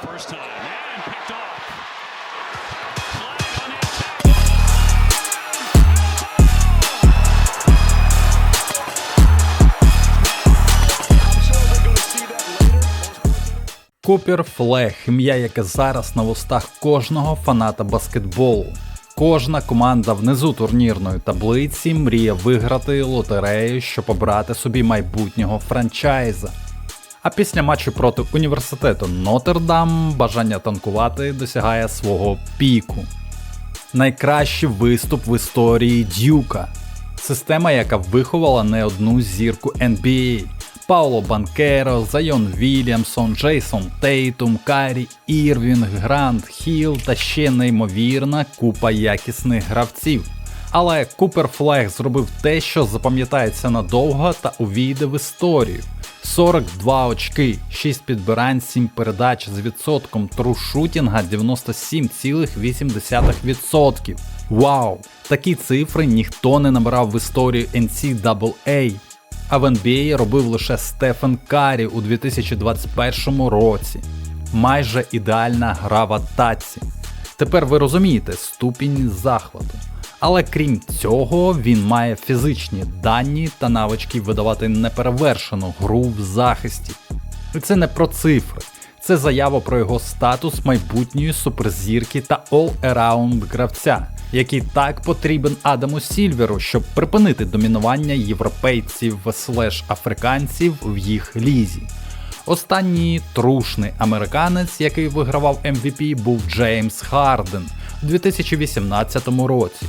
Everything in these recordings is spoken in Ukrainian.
the first time. And picked off. Купер Флег ім'я, яке зараз на вустах кожного фаната баскетболу. Кожна команда внизу турнірної таблиці мріє виграти лотерею, щоб обрати собі майбутнього франчайза. А після матчу проти університету Нотр-Дам бажання танкувати досягає свого піку. Найкращий виступ в історії Дюка. Система, яка виховала не одну зірку NBA. Пауло Банкеро, Зайон Вільямсон, Джейсон Тейтум, Карі Ірвінг, Грант Хіл та ще неймовірна купа якісних гравців. Але Купер Флег зробив те, що запам'ятається надовго та увійде в історію. 42 очки, 6 підбирань, 7 передач з відсотком трушутінга 97,8%. Вау! Такі цифри ніхто не набирав в історію NCAA. А в NBA робив лише Стефен Карі у 2021 році. Майже ідеальна гра в атаці. Тепер ви розумієте ступінь захвату. Але крім цього, він має фізичні дані та навички видавати неперевершену гру в захисті. І це не про цифри, це заява про його статус майбутньої суперзірки та all-around гравця, який так потрібен Адаму Сільверу, щоб припинити домінування європейців слеш африканців в їх лізі. Останній трушний американець, який вигравав MVP, був Джеймс Харден у 2018 році.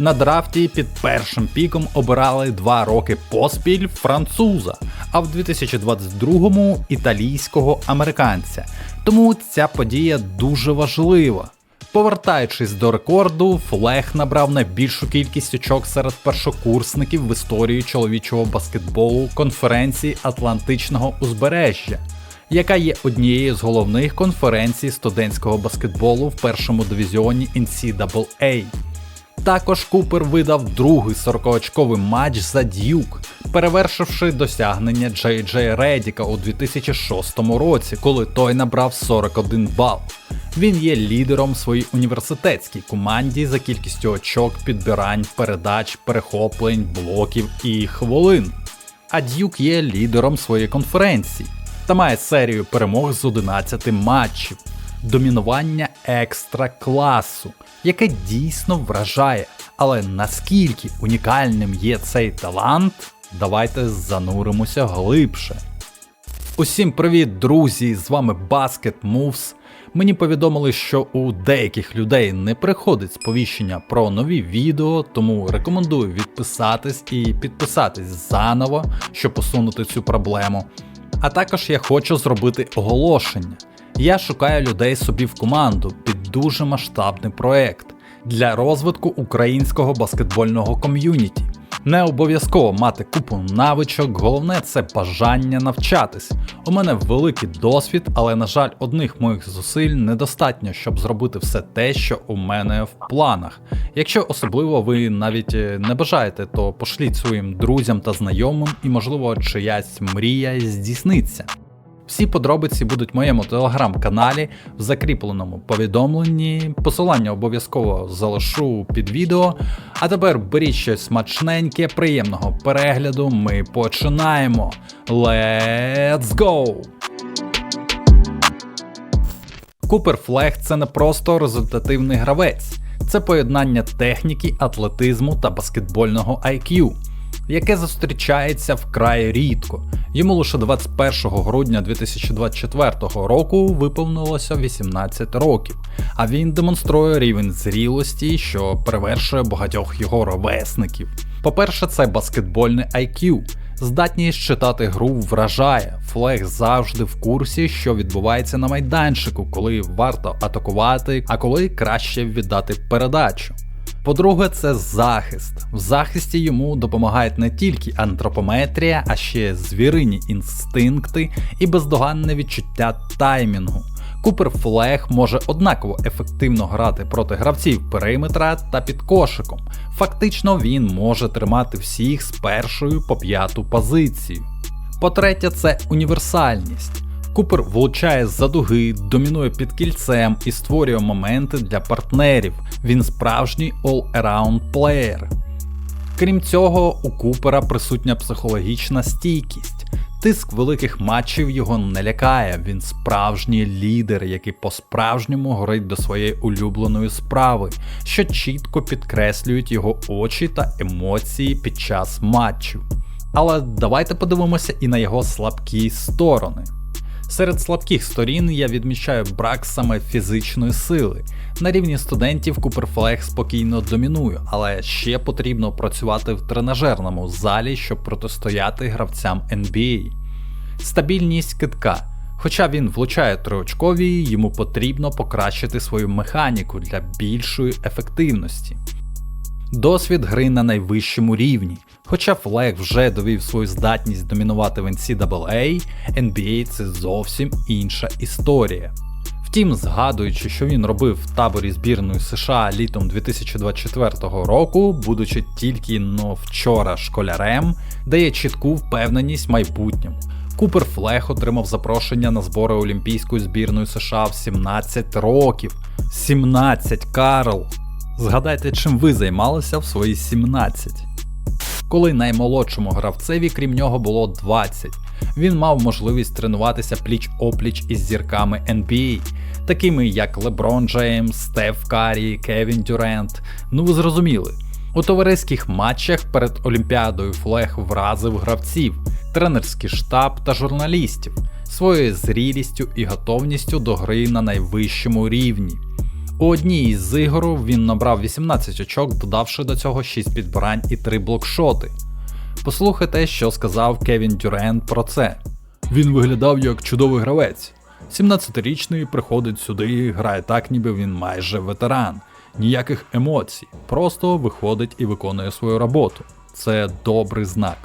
На драфті під першим піком обирали два роки поспіль француза, а в 2022-му італійського американця. Тому ця подія дуже важлива. Повертаючись до рекорду, Флег набрав найбільшу кількість очок серед першокурсників в історії чоловічого баскетболу конференції Атлантичного узбережжя, яка є однією з головних конференцій студентського баскетболу в першому дивізіоні NCAA. Також Купер видав другий 40-очковий матч за Дюк, перевершивши досягнення Джей Джей Редіка у 2006 році, коли той набрав 41 бал. Він є лідером своїй університетській команді за кількістю очок, підбирань, передач, перехоплень, блоків і хвилин. А Дюк є лідером своєї конференції та має серію перемог з 11 матчів, домінування екстра класу, яке дійсно вражає. Але наскільки унікальним є цей талант, давайте зануримося глибше. Усім привіт, друзі! З вами Basket Moves. Мені повідомили, що у деяких людей не приходить сповіщення про нові відео, тому рекомендую відписатись і підписатись заново, щоб усунути цю проблему. А також я хочу зробити оголошення. Я шукаю людей собі в команду під дуже масштабний проект для розвитку українського баскетбольного ком'юніті. Не обов'язково мати купу навичок, головне це бажання навчатись. У мене великий досвід, але на жаль, одних моїх зусиль недостатньо, щоб зробити все те, що у мене в планах. Якщо особливо ви навіть е, не бажаєте, то пошліть своїм друзям та знайомим, і можливо чиясь мрія здійсниться. Всі подробиці будуть в моєму телеграм-каналі в закріпленому повідомленні. Посилання обов'язково залишу під відео. А тепер беріть щось смачненьке, приємного перегляду. Ми починаємо. Let's go! Купер Флег це не просто результативний гравець, це поєднання техніки, атлетизму та баскетбольного IQ, яке зустрічається вкрай рідко. Йому лише 21 грудня 2024 року виповнилося 18 років, а він демонструє рівень зрілості, що перевершує багатьох його ровесників. По-перше, це баскетбольний IQ. Здатність читати гру вражає. Флег завжди в курсі, що відбувається на майданчику, коли варто атакувати, а коли краще віддати передачу. По-друге, це захист. В захисті йому допомагають не тільки антропометрія, а ще звірині інстинкти і бездоганне відчуття таймінгу. Купер Флег може однаково ефективно грати проти гравців периметра та під кошиком. Фактично він може тримати всіх з першою по п'яту позицію. По-третє, це універсальність. Купер влучає з-за дуги, домінує під кільцем і створює моменти для партнерів. Він справжній all-around плеєр. Крім цього, у Купера присутня психологічна стійкість. Тиск великих матчів його не лякає. Він справжній лідер, який по-справжньому горить до своєї улюбленої справи, що чітко підкреслюють його очі та емоції під час матчів. Але давайте подивимося і на його слабкі сторони. Серед слабких сторін я відмічаю брак саме фізичної сили. На рівні студентів Куперфлег спокійно домінує, але ще потрібно працювати в тренажерному залі, щоб протистояти гравцям NBA. Стабільність китка. Хоча він влучає триочкові, йому потрібно покращити свою механіку для більшої ефективності. Досвід гри на найвищому рівні. Хоча Флег вже довів свою здатність домінувати в NCAA, NBA це зовсім інша історія. Втім, згадуючи, що він робив в таборі збірної США літом 2024 року, будучи тільки но вчора школярем, дає чітку впевненість в майбутньому. Купер Флег отримав запрошення на збори Олімпійської збірної США в 17 років. 17 Карл! Згадайте, чим ви займалися в свої 17. Коли наймолодшому гравцеві, крім нього, було 20. Він мав можливість тренуватися пліч-опліч із зірками NBA, такими як Леброн Джеймс, Стеф Карі, Кевін Дюрент. Ну ви зрозуміли. У товариських матчах перед Олімпіадою Флег вразив гравців, тренерський штаб та журналістів своєю зрілістю і готовністю до гри на найвищому рівні. У одній із ігор він набрав 18 очок, додавши до цього 6 підбирань і 3 блокшоти. Послухайте, що сказав Кевін Дюрент про це. Він виглядав як чудовий гравець. 17-річний приходить сюди, грає так, ніби він майже ветеран. Ніяких емоцій, просто виходить і виконує свою роботу. Це добрий знак.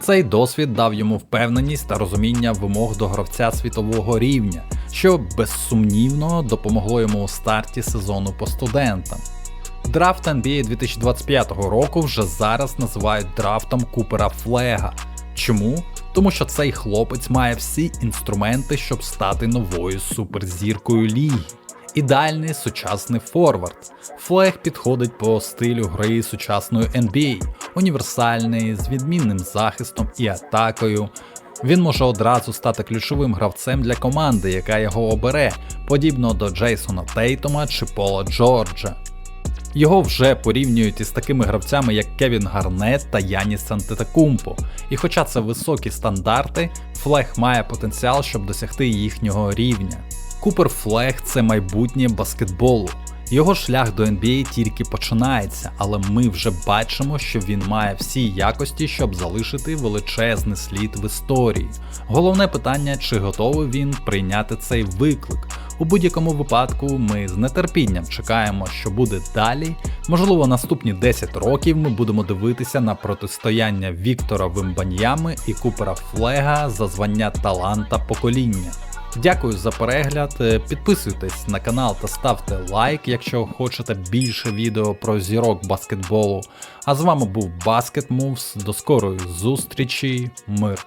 Цей досвід дав йому впевненість та розуміння вимог до гравця світового рівня, що безсумнівно допомогло йому у старті сезону по студентам. Драфт NBA 2025 року вже зараз називають драфтом Купера Флега. Чому? Тому що цей хлопець має всі інструменти, щоб стати новою суперзіркою ліги. Ідеальний сучасний форвард. Флег підходить по стилю гри сучасної NBA, універсальний, з відмінним захистом і атакою. Він може одразу стати ключовим гравцем для команди, яка його обере, подібно до Джейсона Тейтома чи Пола Джорджа. Його вже порівнюють із такими гравцями, як Кевін Гарнет та Яніс Антетакумпо. І хоча це високі стандарти, Флег має потенціал, щоб досягти їхнього рівня. Купер Флег це майбутнє баскетболу. Його шлях до NBA тільки починається, але ми вже бачимо, що він має всі якості, щоб залишити величезний слід в історії. Головне питання, чи готовий він прийняти цей виклик. У будь-якому випадку ми з нетерпінням чекаємо, що буде далі. Можливо, наступні 10 років ми будемо дивитися на протистояння Віктора Вимбаньями і Купера Флега за звання таланта покоління. Дякую за перегляд. Е, Підписуйтесь на канал та ставте лайк, якщо хочете більше відео про зірок баскетболу. А з вами був Basket Moves. До скорої зустрічі, мир!